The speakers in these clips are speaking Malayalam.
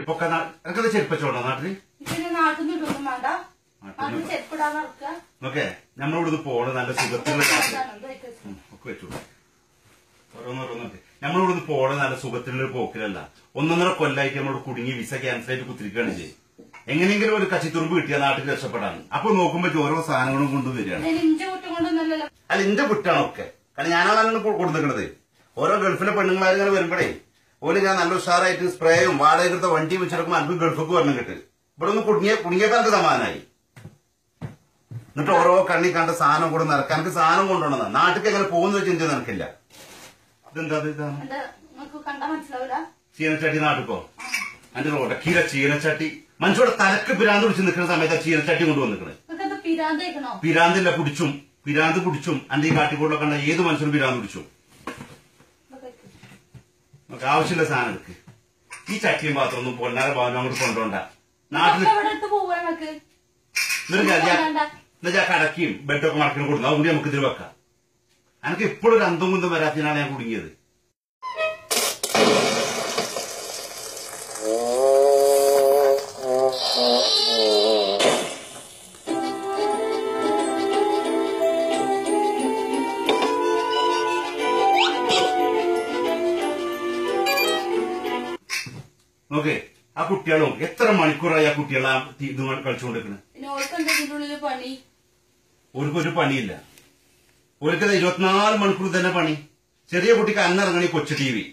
ഇപ്പൊക്കെ എനിക്കത് ചെരുപ്പച്ചോണ്ടോ നാട്ടിൽ? ഓക്കെ നമ്മളിവിടുന്ന് പോണ് നല്ല സുഖത്തിലുള്ള ഒക്കെ വെച്ചു. ഓരോന്നോരോന്നൊക്കെ നമ്മളിവിടുന്ന് പോണ നല്ല സുഖത്തിലുള്ള ഒരു പോക്കിലല്ല. ഒന്നൊന്നര കൊല്ലായിട്ട് നമ്മളോട് കുടുങ്ങി വിസ ക്യാൻസൽ ആയിട്ട് കുത്തിരിക്കുകയാണ് ചെയ്യും. എങ്ങനെയെങ്കിലും ഒരു കച്ചിത്തുറുമ്പ് കിട്ടിയ നാട്ടിൽ രക്ഷപ്പെടാൻ. അപ്പൊ നോക്കുമ്പോ ഓരോ സാധനങ്ങളും കൊണ്ടുവരികയാണ് അല്ല എന്റെ കുറ്റാണ് ഒക്കെ. കാരണം ഞാനാണ് കൊടുത്തിരിക്കണത് ഓരോ ഗൾഫിലെ പെണ്ണുങ്ങളാരും ഇങ്ങനെ വരുമ്പോഴേ ഓൽ ഞാൻ നല്ല ഉഷാറായിട്ട് സ്പ്രേയും വാടകയ്ക്കെടുത്ത വണ്ടിയും വെച്ചെടുക്കുമ്പോൾ അനക്ക് ഗൾഫക്ക് വരണം കിട്ടി. ഇവിടെ ഒന്ന് കുടുങ്ങിയ കുടുങ്ങിയപ്പോ സമാനായി എന്നിട്ട് ഓരോ കണ്ണി കണ്ട സാധനം കൂടെ നിറക്കാൻ എനിക്ക് സാധനം കൊണ്ടുവന്നത്. നാട്ടിൽ എങ്ങനെ പോകുന്ന ചിന്ത നിനക്കില്ല. ഇതെന്താ ഇത്? ഇതാണ്. എന്താ നമുക്ക് കണ്ടാ മനസ്സിലാവില്ല ചീനച്ചട്ടി അതിന്റെ ചീനച്ചട്ടി. മനുഷ്യരുടെ തലക്ക് പിരാന്ത് പിടിച്ച് നിൽക്കുന്ന സമയത്ത് ചീനച്ചട്ടി കൊണ്ടുവന്നിക്കണേ പിരാന്തില്ല കുടിച്ചും. പിരാന്ത് കുടിച്ചും. അന്റെ ഈ കാട്ടിക്കൂടെ കണ്ട ഏത് മനുഷ്യരും പിരാന്ത് പിടിച്ചു. വെക്ക്. നമുക്ക് ആവശ്യമുള്ള സാധനം എടുക്ക്. ഈ ചട്ടിയും പാത്രം ഒന്നും പൊന്നാര ഭാവനം അങ്ങോട്ട് കൊണ്ടോണ്ട നാട്ടിൽ ഇതൊക്കെ എവിടെ ഇട്ട് പോവാ നമുക്ക് എന്നുവെച്ചാ കടക്കിയും ബെഡൊക്കെ മടക്കിനും കൊടുക്കും. അതുകൊണ്ട് നമുക്ക് ഇതിൽ വെക്കാം. എനിക്ക് ഇപ്പോഴൊരു അന്തം കുന്തം വരാത്തിനാണ് ഞാൻ കുടുങ്ങിയത്. നോക്കേ ആ കുട്ടികളും എത്ര മണിക്കൂറായി ആ കുട്ടികൾ ആ ഇത് കളിച്ചുകൊണ്ടിരിക്കുന്നത് ഓർക്ക് ഒരു പണിയില്ല. ഓർക്ക് ഇരുപത്തിനാല് മണിക്കൂർ തന്നെ പണി. ചെറിയ കുട്ടിക്ക് അന്നിറങ്ങണി കൊച്ചു ടി വി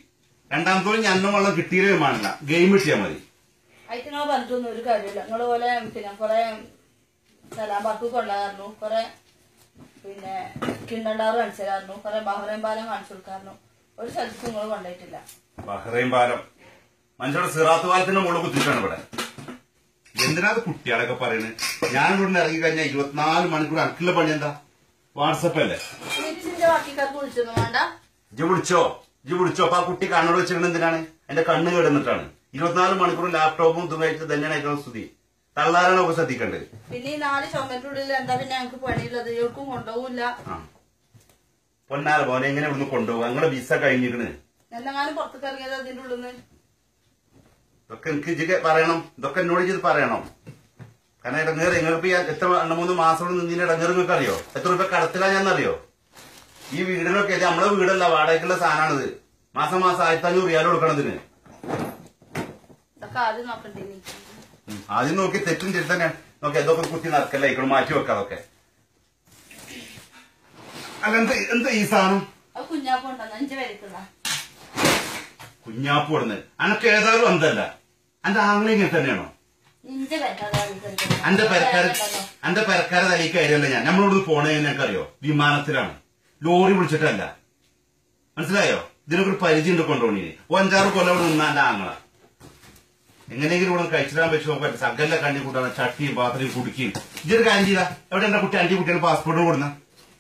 രണ്ടാമത്തോളം ഞാൻ അന്നം വെള്ളം കിട്ടിയില്ലേ വേണില്ല ഗെയിം കിട്ടിയാൽ മതി. പറഞ്ഞിട്ടൊന്നും ഒരു കാര്യമില്ല. നിങ്ങൾ പോലെ പിന്നെ കുറെ സലാം ബാക്ക് കൊള്ളാറുന്നു കുറെ പിന്നെ കിണ്ടണ്ടാറ് കാണിച്ചു തരാറുന്നു കുറെ ബഹ്റൈൻ പാലം കാണിച്ചു കൊടുക്കാറുന്നു ഒരു സ്ഥലത്ത് നിങ്ങൾ കൊണ്ടായിട്ടില്ല. ബഹ്റൈൻ പാലം. മനുഷ്യരുടെ സിറാത്ത് പാലത്തിന്റെ മുകളിൽ കുത്തിരിക്കാണ് ഇവിടെ. എന്തിനാ കുട്ടികളൊക്കെ പറയുന്നത് ഞാൻ ഇവിടെ ഇറങ്ങി കഴിഞ്ഞാൽ ഇരുപത്തിനാല് മണിക്കൂർ അടുക്കുള്ള പണി എന്താ? വാട്സപ്പ് അല്ലേ? ഇജ് വിളിച്ചോ? ഇജ് വിളിച്ചോ? അപ്പൊ ആ കുട്ടി കണ്ണോട് വെച്ചിരിക്കുന്നത് എന്തിനാണ്? എന്റെ കണ്ണ് കേടുന്നിട്ടാണ്. ഇരുപത്തിനാല് മണിക്കൂർ ലാപ്ടോപ്പും ഇതുമായിട്ട് തന്നെയാണ് ഏറ്റവും സ്തുതി. തള്ളാരാണ് ഒക്കെ ശ്രദ്ധിക്കേണ്ടത്? പിന്നെ ഈ നാല് ചുമറ്റുള്ളിൽ എന്താ പിന്നെ ഞങ്ങൾക്ക് പണിയുള്ളത്? ഇവർക്കും കൊണ്ടുപോകില്ല. പൊന്നാല പോലെ എങ്ങനെ ഇവിടുന്ന് കൊണ്ടുപോകും ഞങ്ങളുടെ വിസ കഴിഞ്ഞിരിക്കണ്. എന്തെങ്കിലും പുറത്തേക്ക് ഇറങ്ങിയത് അതിന്റെ ഉള്ളിൽ നിന്ന് ഇതൊക്കെ എനിക്ക് ഇജ് പറയണം. ഇതൊക്കെ എന്നോട് ചെയ്ത് പറയണം. കാരണം ഇടങ്ങേറ് നിങ്ങൾക്ക് എത്ര രണ്ട് മൂന്ന് മാസം നിന്നിന്റെ ഇടങ്ങേറ് നിങ്ങൾക്ക് അറിയോ? എത്ര രൂപ കടത്തിലാ അറിയോ? ഈ വീടിനൊക്കെ നമ്മളെ വീടല്ല വാടകയ്ക്കുള്ള സാധനമാണിത് മാസം മാസം ആയിരത്തി അഞ്ഞൂറ് റിയാൽ കൊടുക്കണതിന് ആദ്യം നോക്കി തെറ്റും തന്നെയാണ് നോക്കി അതൊക്കെ കുത്തി നടക്കല്ല ഇക്കോട് മാറ്റി വെക്കാം അതൊക്കെ. അല്ല എന്താ എന്താ ഈ സാധനം? അത് കുഞ്ഞാപ്പ് ഉണ്ടെന്ന് അഞ്ച് പേരക്കുള്ള കുഞ്ഞാപ്പ് കൊടുന്ന് അനക്ക് ഏതായാലും അന്തല്ല അന്റെ ആങ്ങളെ ഇങ്ങനെ തന്നെയാണോ? അന്റെ പെരക്കാരൻ അന്റെ പെരക്കാരെ തലയിൽ കയറിയല്ല ഞാൻ. നമ്മളോട് പോണേ ഞങ്ങൾക്കറിയോ വിമാനത്തിലാണ്. ലോറി വിളിച്ചിട്ടല്ല. മനസ്സിലായോ? ഇതിനൊക്കെ ഒരു പരിചയം ഉണ്ട് കൊണ്ടുപോണീന് അഞ്ചാറ് കൊല്ലം ഇവിടെ നിന്നാ എന്റെ ആങ്ങള. എങ്ങനെയെങ്കിലും ഇവിടെ കഴിച്ചിടാൻ വെച്ച് നോക്കാൻ സകല കണ്ടി കൂട്ടാണ് ചട്ടിയും പാത്രയും കുടിക്കുകയും ഇതൊരു കാര്യം ചെയ്താ. എവിടെ എന്റെ കുട്ടി അഞ്ചു കുട്ടികൾ പാസ്പോർട്ട് കൊടുന്ന.